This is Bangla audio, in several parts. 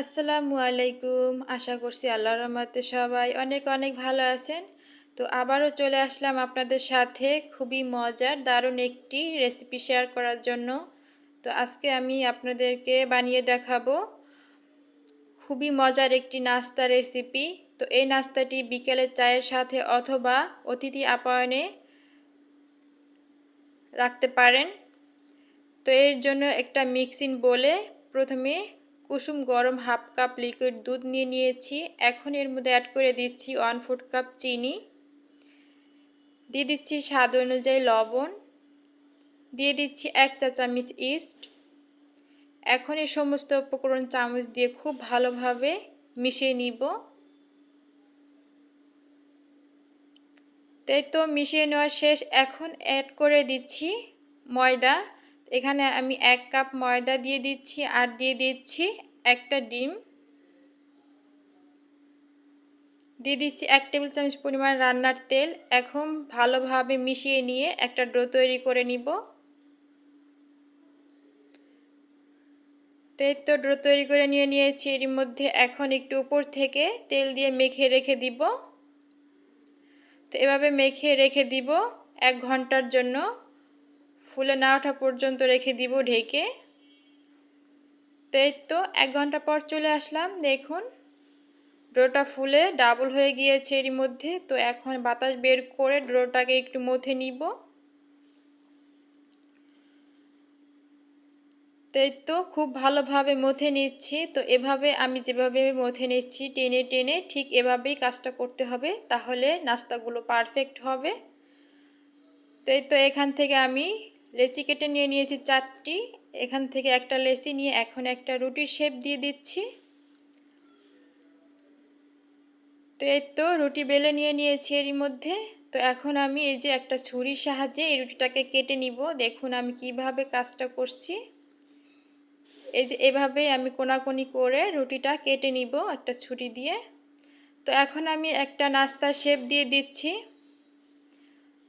আসসালামু আলাইকুম। আশা করছি আল্লাহ রহমতে সবাই অনেক অনেক ভালো আছেন। তো আবারও চলে আসলাম আপনাদের সাথে খুবই মজার, দারুণ একটি রেসিপি শেয়ার করার জন্য। তো আজকে আমি আপনাদেরকে বানিয়ে দেখাবো খুবই মজার একটি নাস্তা রেসিপি তো এই নাস্তাটি বিকেলের চায়ের সাথে অথবা অতিথি আপ্যায়নে রাখতে পারেন। তো এর জন্য একটা মিক্সিং বলে প্রথমে কুসুম গরম হাফ কাপ লিকুইড দুধ নিয়ে নিয়েছি। এখন এর মধ্যে অ্যাড করে দিচ্ছি ওয়ান ফুট কাপ চিনি। দিয়ে দিচ্ছি স্বাদ অনুযায়ী লবণ। দিয়ে দিচ্ছি এক চা চামচ ইস্ট এখন এই সমস্ত উপকরণ চামচ দিয়ে খুব ভালোভাবে মিশিয়ে নিব। তাই তো মিশিয়ে নেওয়া শেষ। এখন অ্যাড করে দিচ্ছি ময়দা। এখানে আমি এক কাপ ময়দা দিয়ে দিচ্ছি আর দিয়ে দিচ্ছি একটা ডিম। দিয়ে দিচ্ছি এক টেবিল চামচ পরিমাণ রান্নার তেল। এখন ভালোভাবে মিশিয়ে নিয়ে একটা ডো তৈরি করে নিব। তেল তো ডো তৈরি করে নিয়ে নিয়েছি। এর মধ্যে এখন একটু উপর থেকে তেল দিয়ে মেখে রেখে দিব। তো এভাবে মেখে রেখে দিব। এক ঘণ্টার জন্য। ফুলে না ওঠা পর্যন্ত রেখে দিব ঢেকে। তো এই তো এক ঘণ্টা পর চলে আসলাম, দেখুন। ডোটা ফুলে ডাবল হয়ে গিয়েছে এরই মধ্যে, তো এখন বাতাস বের করে ডোটাকে একটু মথে নিব। তো এই তো খুব ভালোভাবে মথে নিচ্ছি, তো এভাবে আমি যেভাবে মথে নিচ্ছি, টেনে টেনে ঠিক এভাবেই কাজটা করতে হবে, তাহলে নাস্তাগুলো পারফেক্ট হবে। তো এই তো এখান থেকে আমি লেচি কেটে নিয়ে নিয়েছি চারটি, এখান থেকে একটা লেচি নিয়ে এখন একটা রুটির শেপ দিয়ে দিচ্ছি। তো এই তো রুটি বেলে নিয়ে নিয়েছি এরই মধ্যে। তো এখন আমি এই যে একটা ছুরির সাহায্যে এই রুটিটাকে কেটে নিব। দেখুন আমি কীভাবে কাজটা করছি। এই যে এভাবেই আমি কোনাকুনি করে রুটিটা কেটে নিব একটা ছুরি দিয়ে। তো এখন আমি একটা নাস্তার শেপ দিয়ে দিচ্ছি।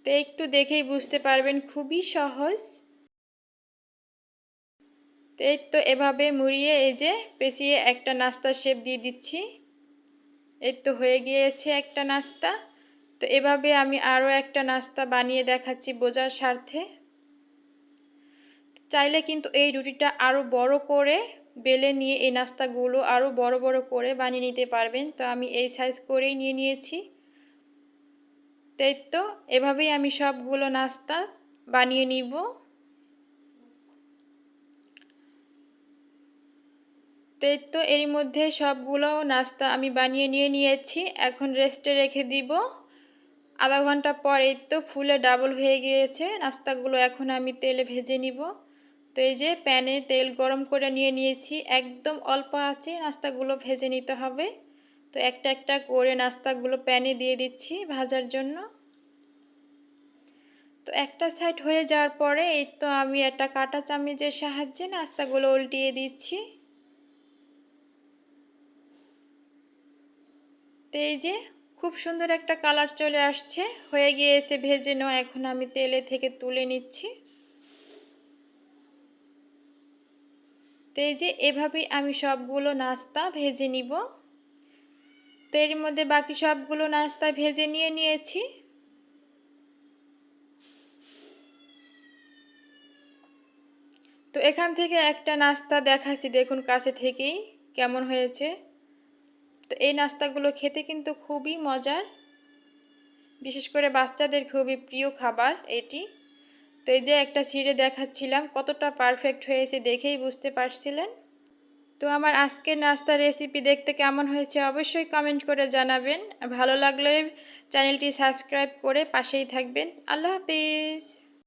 তো একটু দেখেই বুঝতে পারবেন, খুবই সহজ। তো এই তো এভাবে মুড়িয়ে এই যে পেঁচিয়ে একটা নাস্তা শেপ দিয়ে দিচ্ছি। এই তো হয়ে গিয়েছে একটা নাস্তা। তো এভাবে আমি আরও একটা নাস্তা বানিয়ে দেখাচ্ছি বোঝার স্বার্থে। চাইলে কিন্তু এই রুটিটা আরও বড় করে বেলে নিয়ে এই নাস্তাগুলো আরও বড় বড় করে বানিয়ে নিতে পারবেন। তো আমি এই সাইজ করেই নিয়ে নিয়েছি। তাই তো, এভাবেই আমি সবগুলো নাস্তা বানিয়ে নিব। তাই তো এরই মধ্যে সবগুলো নাস্তা আমি বানিয়ে নিয়ে নিয়েছি, এখন রেস্টে রেখে দিব। আধা ঘণ্টা পর এই তো ফুলে ডাবল হয়ে গিয়েছে, নাস্তাগুলো এখন আমি তেলে ভেজে নিব। তো এই যে প্যানে তেল গরম করে নিয়ে নিয়েছি, একদম অল্প আছে, নাস্তাগুলো ভেজে নিতে হবে। তো একটা একটা করে নাস্তাগুলো প্যানে দিয়ে দিচ্ছি ভাজার জন্য। তো একটা সাইড হয়ে যাওয়ার পরে এই তো আমি একটা কাটা চামচের সাহায্যে নাস্তাগুলো উল্টিয়ে দিচ্ছি। তো এই যে খুব সুন্দর একটা কালার চলে আসছে, হয়ে গিয়েছে ভেজে নেওয়া, এখন আমি তেলে থেকে তুলে নিচ্ছি। তো এই যে এভাবেই আমি সবগুলো নাস্তা ভেজে নিব। তো এর মধ্যে বাকি সবগুলো নাস্তা ভেজে নিয়ে নিয়েছি। তো এখান থেকে একটা নাস্তা দেখাচ্ছি, দেখুন কাছে থেকেই কেমন হয়েছে। তো এই নাস্তাগুলো খেতে কিন্তু খুবই মজার। বিশেষ করে বাচ্চাদের খুবই প্রিয় খাবার এটি। তো এই যে একটা ছিঁড়ে দেখাচ্ছিলাম, কতটা পারফেক্ট হয়েছে দেখেই বুঝতে পারছিলেন। তো আমার আজকের নাস্তার রেসিপি দেখতে কেমন হয়েছে অবশ্যই কমেন্ট করে জানাবেন। ভালো লাগলে চ্যানেলটি সাবস্ক্রাইব করে পাশেই থাকবেন। আল্লাহ হাফিজ।